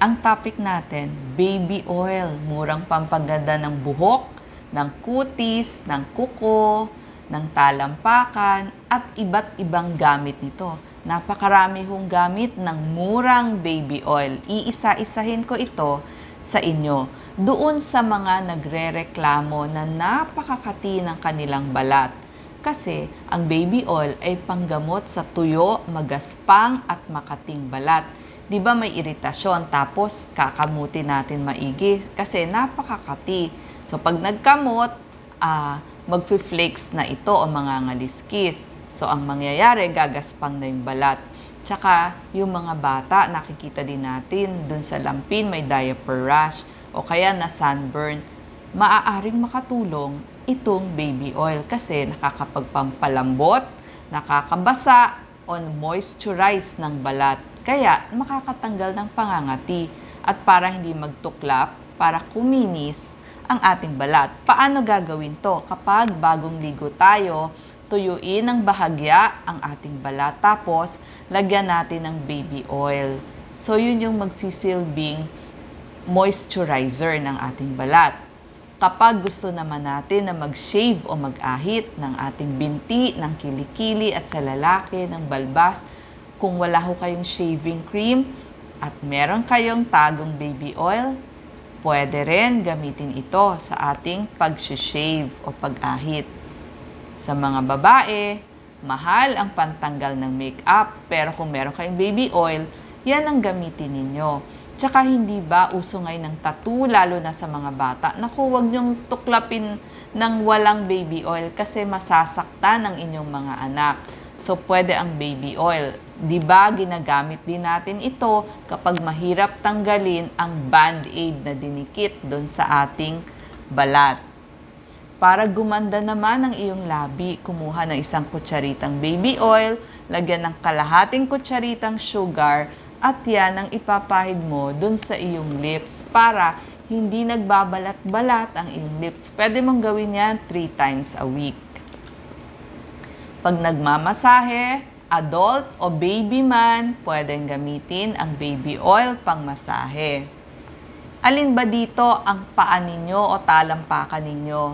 Ang topic natin, baby oil. Murang pampaganda ng buhok, ng kutis, ng kuko, ng talampakan, at iba't ibang gamit nito. Napakarami hong gamit ng murang baby oil. Iisa-isahin ko ito sa inyo. Doon sa mga nagrereklamo na napakakati ng kanilang balat. Kasi ang baby oil ay panggamot sa tuyo, magaspang at makating balat. 'Di ba may iritasyon tapos kakamuti natin maigi kasi napakakati. So pag nagkamot, ah magfi-flakes na ito o mga ngaliskis. So ang mangyayari, gagaspang na yung balat. Tsaka yung mga bata, nakikita din natin dun sa lampin may diaper rash o kaya na sunburn. Maaaring makatulong itong baby oil kasi nakakapagpampalambot, nakakabasa, on moisturize ng balat. Kaya makakatanggal ng pangangati at para hindi magtuklap, para kuminis ang ating balat. Paano gagawin to? Kapag bagong ligo tayo, tuyuin ng bahagya ang ating balat. Tapos, lagyan natin ng baby oil. So, yun yung magsisilbing moisturizer ng ating balat. Kapag gusto naman natin na mag-shave o mag-ahit ng ating binti, ng kilikili at sa lalaki, ng balbas, kung wala ho kayong shaving cream at meron kayong tagong baby oil, pwede rin gamitin ito sa ating pag-shave o pag-ahit. Sa mga babae, mahal ang pantanggal ng makeup, pero kung meron kayong baby oil, yan ang gamitin ninyo. Tsaka hindi ba uso ngayon ng tattoo, lalo na sa mga bata? Naku, huwag niyong tuklapin ng walang baby oil kasi masasaktan ang inyong mga anak. So, pwede ang baby oil. Di ba ginagamit din natin ito kapag mahirap tanggalin ang band-aid na dinikit doon sa ating balat. Para gumanda naman ang iyong labi, kumuha ng isang kutsaritang baby oil, lagyan ng kalahating kutsaritang sugar, at yan ang ipapahid mo dun sa iyong lips para hindi nagbabalat-balat ang iyong lips. Pwede mong gawin yan 3 times a week. Pag nagmamasahe, adult o baby man, pwedeng gamitin ang baby oil pang masahe. Alin ba dito ang paa ninyo o talampakan ninyo?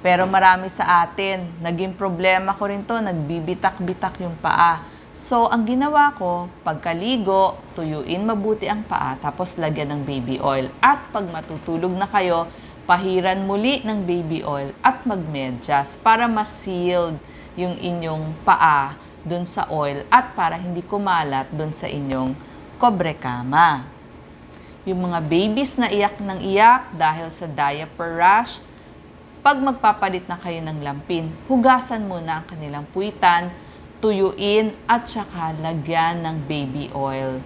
Pero marami sa atin, naging problema ko rin to, nagbibitak-bitak yung paa. So, ang ginawa ko, pagkaligo, tuyuin mabuti ang paa, tapos lagyan ng baby oil. At pag matutulog na kayo, pahiran muli ng baby oil at magmedyas para mas sealed yung inyong paa dun sa oil at para hindi kumalat dun sa inyong kobrekama. Yung mga babies na iyak ng iyak dahil sa diaper rash, pag magpapalit na kayo ng lampin, hugasan muna ang kanilang puwitan, tuyuin at saka lagyan ng baby oil.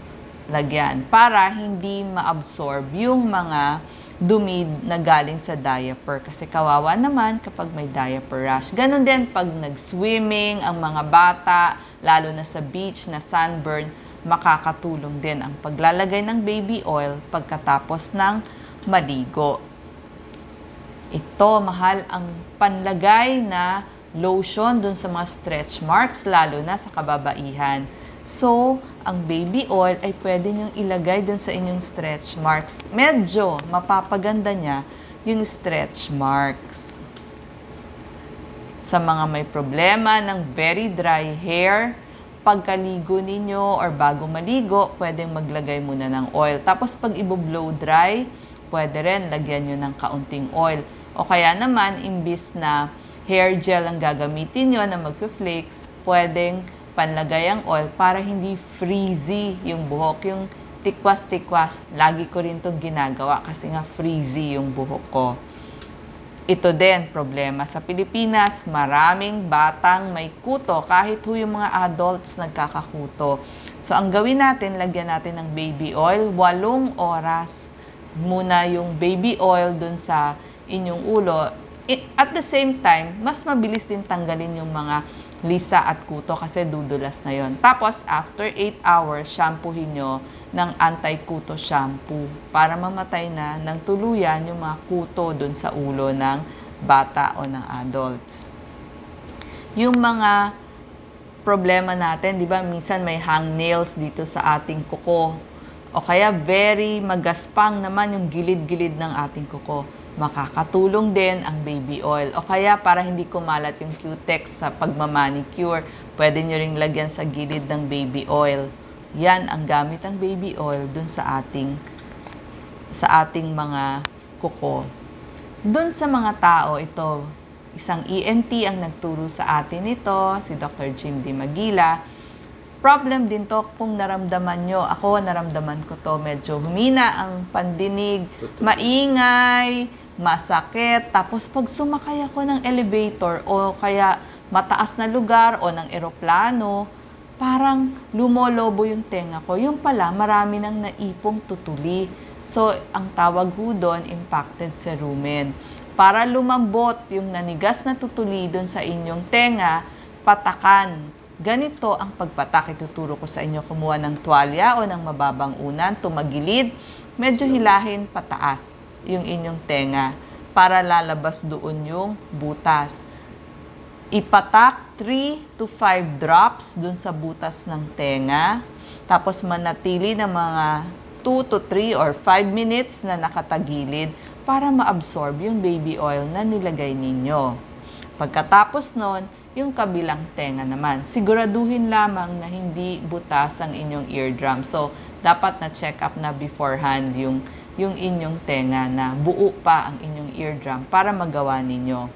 Lagyan para hindi ma-absorb yung mga dumi na galing sa diaper. Kasi kawawa naman kapag may diaper rash. Ganon din pag nag-swimming ang mga bata, lalo na sa beach na sunburn, makakatulong din ang paglalagay ng baby oil pagkatapos ng maligo. Ito, mahal ang panlagay na lotion dun sa mga stretch marks, lalo na sa kababaihan. So, ang baby oil ay pwede niyong ilagay dun sa inyong stretch marks. Medyo mapapaganda niya yung stretch marks. Sa mga may problema ng very dry hair, pagkaligo ninyo or bago maligo, pwedeng maglagay muna ng oil. Tapos pag i-blow dry, pwede rin lagyan nyo ng kaunting oil. O kaya naman, imbis na hair gel ang gagamitin nyo na magpe-flakes, pwedeng panlagay ang oil para hindi frizzy yung buhok. Yung tikwas-tikwas, lagi ko rin itong ginagawa kasi nga frizzy yung buhok ko. Ito din, problema sa Pilipinas, maraming batang may kuto, kahit ho yung mga adults nagkakakuto. So, ang gawin natin, lagyan natin ng baby oil, walong oras muna yung baby oil dun sa inyong ulo. At the same time, mas mabilis din tanggalin yung mga lisa at kuto kasi dudulas na yon. Tapos, after 8 hours, shampoohin nyo ng anti-kuto shampoo para mamatay na ng tuluyan yung mga kuto dun sa ulo ng bata o ng adults. Yung mga problema natin, di ba, minsan may hangnails dito sa ating kuko. O kaya very magaspang naman yung gilid-gilid ng ating kuko. Makakatulong din ang baby oil. O kaya para hindi kumalat yung cutex sa pagmamanicure, pwede nyo ring lagyan sa gilid ng baby oil. Yan ang gamit ng baby oil dun sa ating sa ating mga kuko. Dun sa mga tao, ito, isang ENT ang nagturo sa atin nito, si Dr. Jim D. Magila. Problem din to kung naramdaman nyo. Ako, naramdaman ko to. Medyo humina ang pandinig, maingay, masakit. Tapos pag sumakay ako ng elevator o kaya mataas na lugar o ng eroplano, parang lumolobo yung tenga ko. Yung pala, marami nang naipong tutuli. So, ang tawag ho doon, impacted cerumen. Para lumambot yung nanigas na tutuli doon sa inyong tenga, patakan. Ganito ang pagpatak. Ituturo ko sa inyo kumuha ng tuwalya o ng mababang unan, tumagilid, medyo hilahin pataas yung inyong tenga para lalabas doon yung butas ipatak 3 to 5 drops dun sa butas ng tenga. Tapos manatili ng mga 2 to 3 or 5 minutes na nakatagilid para ma-absorb yung baby oil na nilagay ninyo. Pagkatapos nun, yung kabilang tenga naman. Siguraduhin lamang na hindi butas ang inyong eardrum. So, dapat na check up na beforehand yung, yung inyong tenga na buo pa ang inyong eardrum para magawa ninyo.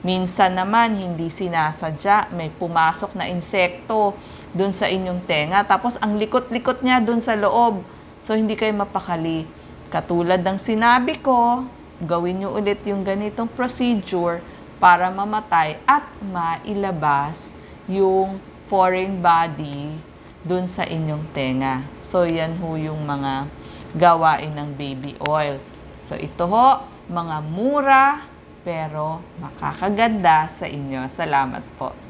Minsan naman, hindi sinasadya, may pumasok na insekto dun sa inyong tenga. Tapos, ang likot-likot niya dun sa loob. So, hindi kayo mapakali. Katulad ng sinabi ko, gawin nyo ulit yung ganitong procedure para mamatay at mailabas yung foreign body dun sa inyong tenga. So, yan ho yung mga gawain ng baby oil. So, ito ho, mga mura, pero makakaganda sa inyo. Salamat po.